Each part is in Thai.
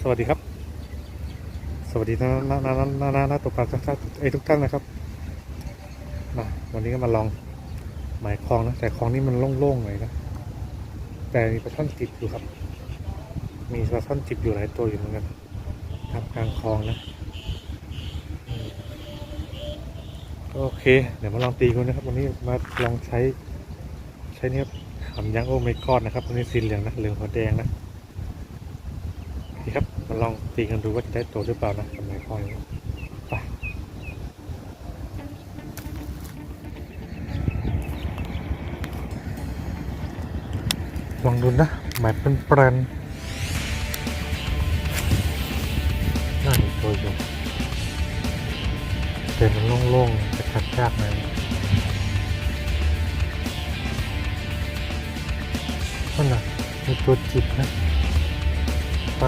สวัสดีครับ สวัสดีนะนะนะนะนะนะนะตกปลาทุกท่านไอ้ทุกท่านนะครับมาวันนี้ก็มาลองหมายคลองนะแต่คลองนี้มันโล่งๆเลยนะแต่มีปลาช่อนจิบอยู่ครับ มีปลาช่อนจิบอยู่หลายตัวอยู่เหมือนกันทำกลางคลองนะโอเค เดี๋ยวมาลองตีกันนะครับ วันนี้มาลองใช้ใช้นี่ครับหำยางโอเมกอนนะครับวันนี้สีเหลืองนะเหลืองหัวแดงนะ โอเครับมาลองตีกันดูว่าจะได้ตัวหรือเปล่านะกับไม้คอยไปลองดูนะหมายเป็นแปรนน่ามีตัวอยู่แต่มันโล่งๆจะคัดยากหน่อยนั่นน่ะมีตัวจิบนะ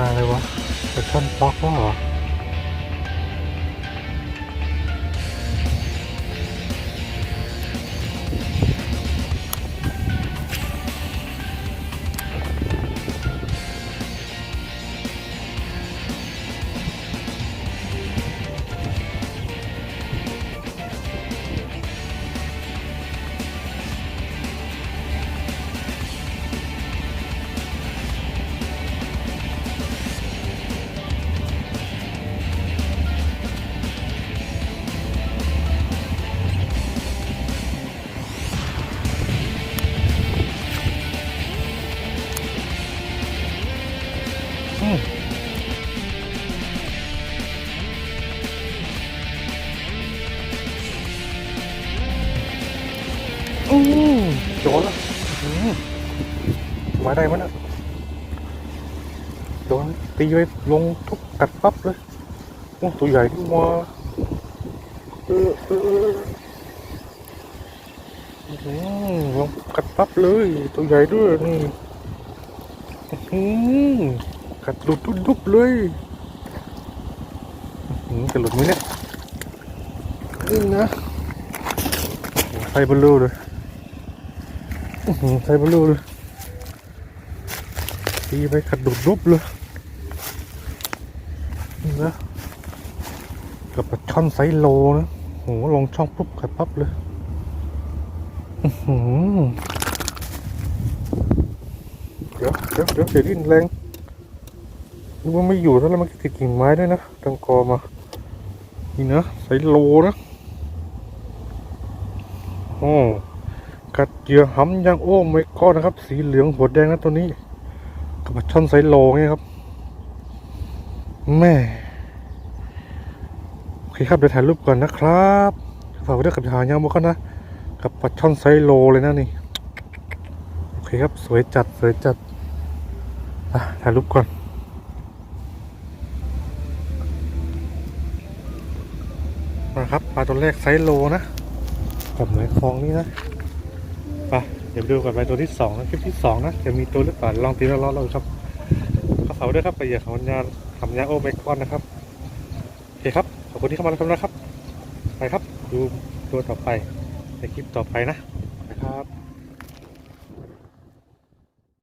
าอะไรวะปลาช่อนป็อกวะเหรอ โดนละอืมาได้มั้ยนะโดนตีไปลงทุกกัดปั๊บเลยโอ้ตัวใหญ่ขึ้นมาเออเออเอออืมลงกัดปั๊บเลย ตัวใหญ่ด้วยนี่อืมกัดหลุดดุบเลยอืมจะหลุดไหมเนี่ยนี่นะใส่บอลลูเลย ใส่บอลลูเลยตีไปกัดดุดดุบเลยนะกับปลาช่อนไซโลนะโหลงช่องปุ๊บกัดปั๊บเลยเดี๋ยวเดี๋ยวเดี๋ยวเสียดิ้นแรงนี่มันไม่อยู่แล้วมันติดกิ่งไม้ด้วยนะตังกอมานี่นะไซโลนะโอ้ กัดเหยื่อหำยางโอ้ไม่ก็นะครับ สีเหลืองหัวแดงนะตัวนี้กับปลาช่อนไซโลเนี่ยครับแม่โอเคครับเดี๋ยวถ่ายรูปก่อนนะครับฝากไว้ด้วยกับหางยางโมกันนะ กับปลาช่อนไซโลเลยนะนี่โอเคครับสวยจัดสวยจัดอะถ่ายรูปก่อนนะครับปลาตัวแรกไซโลนะกับไหมายคลองนี่นะ ไปเดี๋ยวดูกันไปตัวที่สองนะคลิปที่สองนะจะมีตัวหรือเปล่าลองตีแล้วล้อเราครับก็ฝาด้วยครับไปเหยียบของยานทำยาโอเมคอนนะครับโอเคครับขอบคุณที่เข้ามารับชมนะครับ ไปครับ ดูตัวต่อไปในคลิปต่อไปนะ